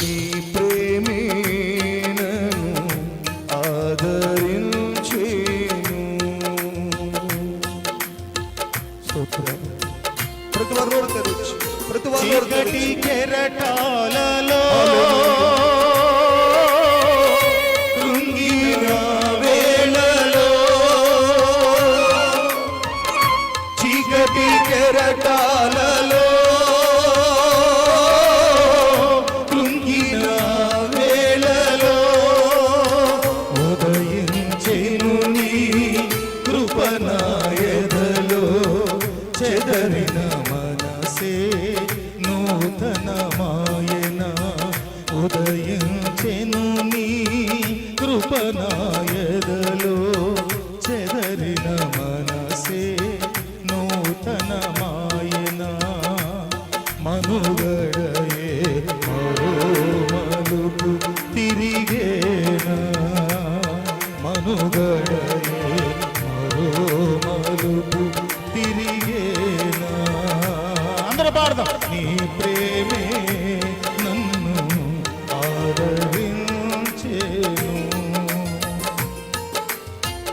నీ ప్రేమే నన్ను ఆదరించేను ప్రతి వారు ప్రతి వారు కెరటాలలో చెదరిన మనసే నూతనమాయన. ఉదయించెను నీ కృపనాయదలో చెదరిన మనసే నూతనమాయన. మనుగడయే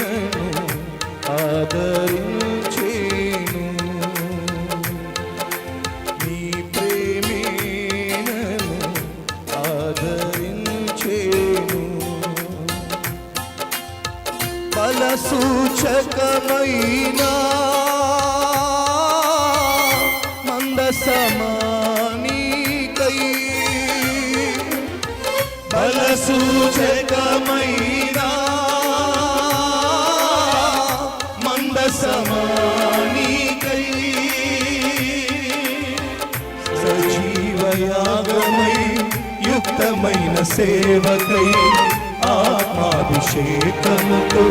నన్ను ఆదరించేను. నీ ప్రేమే ఆదరించేను. బల సూచకమైన మంద సమానికై బల సూచకమైనా యుక్తమై యుక్తమైన సేవకై ఆత్మాభిషేకముతో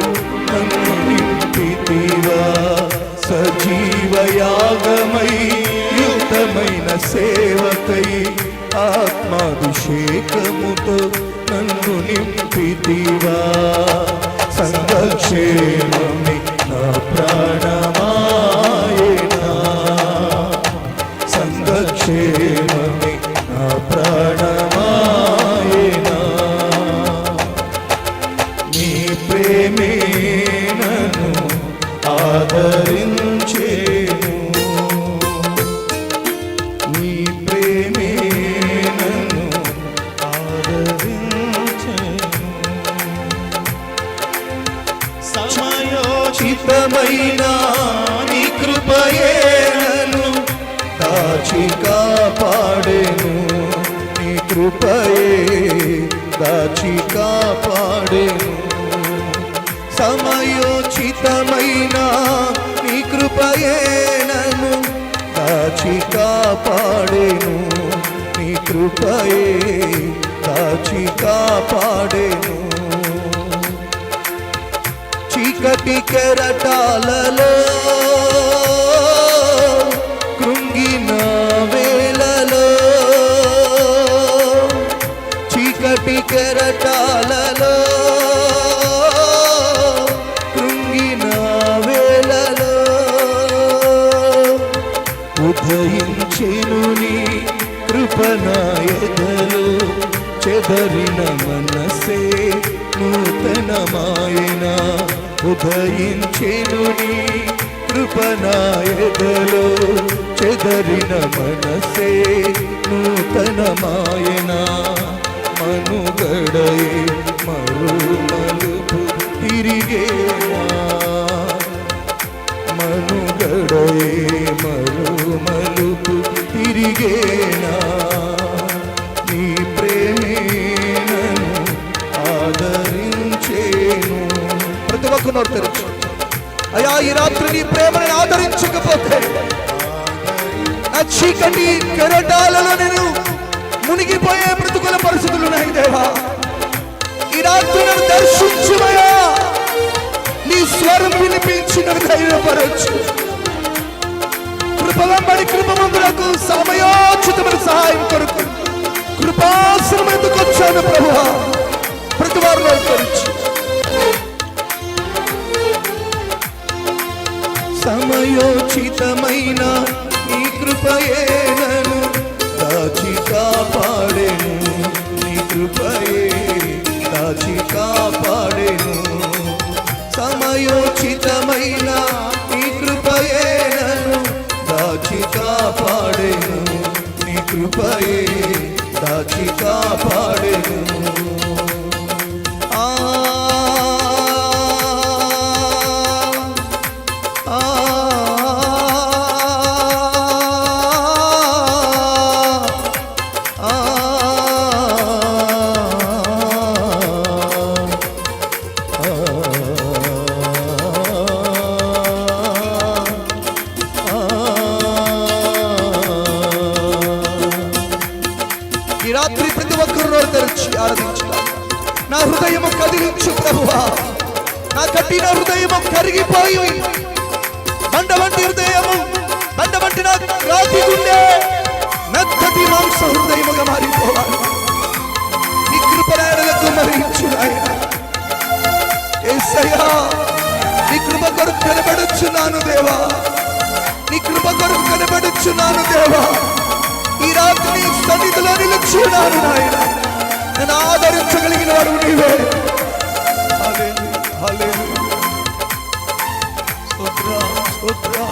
నన్ను నింపితివా. సజీవయాగమై యుక్తమైన సేవకై ఆత్మాభిషేకముతో నన్ను నింపితివా. సంఘక్షేమమి నా ప్రాణమాయనా. సంగక్షేమ కాచి కాపాడేను. నీ కృపయే దాచి కాపాడేను. సమయోచితమైన నీ కృపయేనను దాచి కాపాడేను. నీ కృపయే దాచి కాపాడేను. చీకటి కెరటాలలో చెదరిన మనసే నూతనమాయన. ఉదయించెను నీ కృపనాయదలు చెదరిన మనసే నూతనమాయనా. ఈ రాత్రి నీ ప్రేమను ఆదరించకపోతే నా చీకటి కెరటాలలో నేను మునిగిపోయే మృతుకుల పరిస్థితులు ఉన్నాయి దేవా. ఈ రాత్రి నన్ను దర్శించుమయా నీ స్వరం వినిపించిన ధైర్యపరచు. కృపలంబడి కృపమందులకు సమయోచితమైన సహాయం కొరకు కృపాసనం ఎందుకు వచ్చాను ప్రభు ప్రతి వారిలో సమయోచితమైన నీ కృపయే నను దాచి కాపాడేను. నీ కృపయే దాచి హృదయము కదిలించు ప్రభువా. నా కట్టిన హృదయము కరిగిపోయి బండ వంటి హృదయము బండ వంటి నా రాతి గుండె మెత్తటి మాంస హృదయముగా మారిపోవాలి. నీ కృపణాయనలకు మరించు ఏసయ్యా నీ కృప కొరకు కనబడుచున్నాను దేవా. నీ కృప కొరకు కనబడుచున్నాను దేవా. ఈ రాత్రి సన్నిధిలో నిలుచున్నాను నాయన. నన్ను ఆదరణ আমার উনিবে হালে হালে সোত্রা সোত্রা।